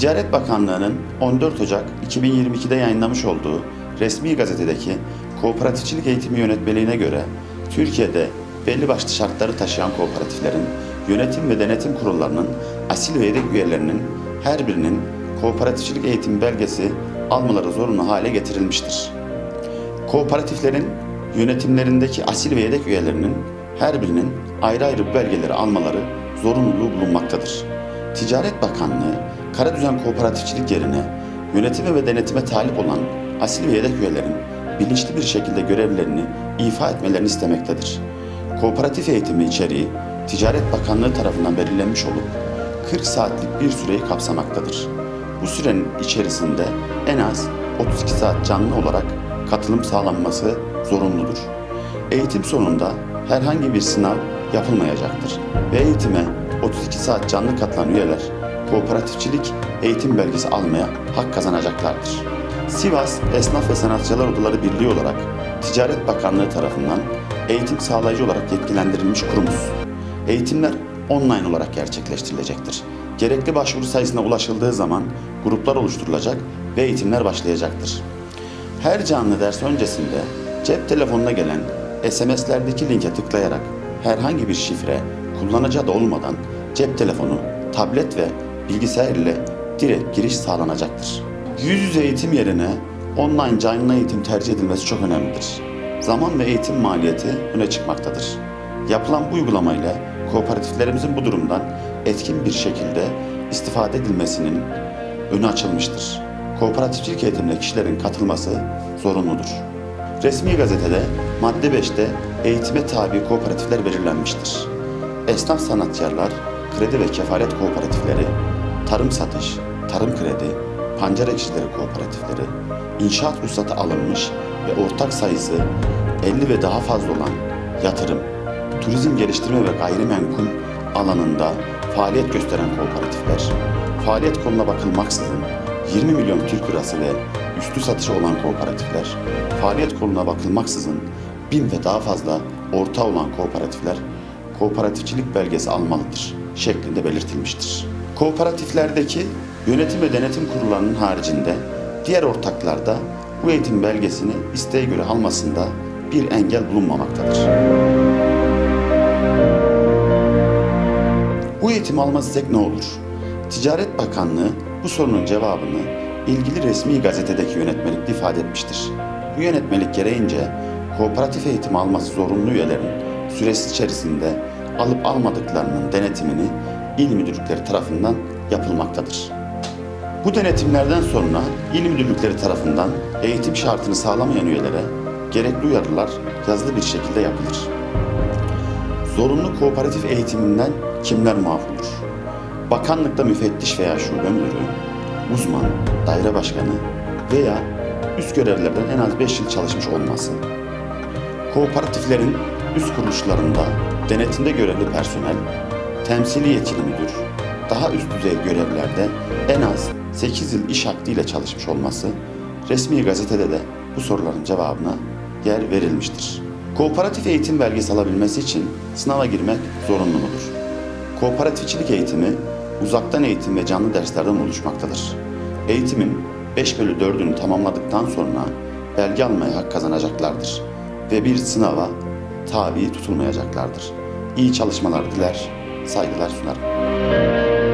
Ticaret Bakanlığı'nın 14 Ocak 2022'de yayınlamış olduğu resmi gazetedeki kooperatifçilik eğitimi yönetmeliğine göre Türkiye'de belli başlı şartları taşıyan kooperatiflerin yönetim ve denetim kurullarının asil ve yedek üyelerinin her birinin kooperatifçilik eğitimi belgesi almaları zorunlu hale getirilmiştir. Kooperatiflerin yönetimlerindeki asil ve yedek üyelerinin her birinin ayrı ayrı belgeleri almaları zorunluluğu bulunmaktadır. Ticaret Bakanlığı, Karadüzen Kooperatifçilik yerine yönetime ve denetime talip olan asil ve yedek üyelerin bilinçli bir şekilde görevlerini ifa etmelerini istemektedir. Kooperatif eğitimi içeriği Ticaret Bakanlığı tarafından belirlenmiş olup 40 saatlik bir süreyi kapsamaktadır. Bu sürenin içerisinde en az 32 saat canlı olarak katılım sağlanması zorunludur. Eğitim sonunda herhangi bir sınav yapılmayacaktır ve eğitime 32 saat canlı katılan üyeler kooperatifçilik eğitim belgesi almaya hak kazanacaklardır. Sivas Esnaf ve Sanatçılar Odaları Birliği olarak Ticaret Bakanlığı tarafından eğitim sağlayıcı olarak yetkilendirilmiş kurumuz. Eğitimler online olarak gerçekleştirilecektir. Gerekli başvuru sayısına ulaşıldığı zaman gruplar oluşturulacak ve eğitimler başlayacaktır. Her canlı ders öncesinde cep telefonuna gelen SMS'lerdeki linke tıklayarak herhangi bir şifre, kullanıcı adı olmadan cep telefonu, tablet ve bilgisayar ile direkt giriş sağlanacaktır. Yüz yüze eğitim yerine online canlı eğitim tercih edilmesi çok önemlidir. Zaman ve eğitim maliyeti öne çıkmaktadır. Yapılan bu uygulamayla kooperatiflerimizin bu durumdan etkin bir şekilde istifade edilmesinin önü açılmıştır. Kooperatifçilik eğitimine kişilerin katılması zorunludur. Resmi gazetede madde 5'te eğitime tabi kooperatifler belirlenmiştir. Esnaf sanatkarlar, kredi ve kefalet kooperatifleri, tarım satış, tarım kredi, pancar ekşileri kooperatifleri, inşaat ruhsatı alınmış ve ortak sayısı 50 ve daha fazla olan yatırım, turizm geliştirme ve gayrimenkul alanında faaliyet gösteren kooperatifler, faaliyet konuna bakılmaksızın 20 milyon Türk lirası ve üstü satışı olan kooperatifler, faaliyet konuna bakılmaksızın 1000 ve daha fazla ortağı olan kooperatifler kooperatifçilik belgesi almalıdır şeklinde belirtilmiştir. Kooperatiflerdeki yönetim ve denetim kurullarının haricinde diğer ortaklarda bu eğitim belgesini isteğe göre almasında bir engel bulunmamaktadır. Bu eğitim almazsak ne olur? Ticaret Bakanlığı bu sorunun cevabını ilgili resmi gazetedeki yönetmelikte ifade etmiştir. Bu yönetmelik gereğince kooperatif eğitim alması zorunlu üyelerin süresi içerisinde alıp almadıklarının denetimini il müdürlükleri tarafından yapılmaktadır. Bu denetimlerden sonra il müdürlükleri tarafından eğitim şartını sağlamayan üyelere gerekli uyarılar yazılı bir şekilde yapılır. Zorunlu kooperatif eğitiminden kimler olur? Bakanlıkta müfettiş veya şube müdürü, uzman, daire başkanı veya üst görevlilerden en az 5 yıl çalışmış olması. Kooperatiflerin üst kuruluşlarında denetimde görevli personel, temsili yetkili müdür, daha üst düzey görevlerde en az 8 yıl iş hakkıyla çalışmış olması, resmi gazetede de bu soruların cevabına yer verilmiştir. Kooperatif eğitim belgesi alabilmesi için sınava girmek zorunlu mudur? Kooperatifçilik eğitimi uzaktan eğitim ve canlı derslerden oluşmaktadır. Eğitimin 5 bölü 4'ünü tamamladıktan sonra belge almaya hak kazanacaklardır ve bir sınava tabi tutulmayacaklardır. İyi çalışmalar diler, saygılar sunarım.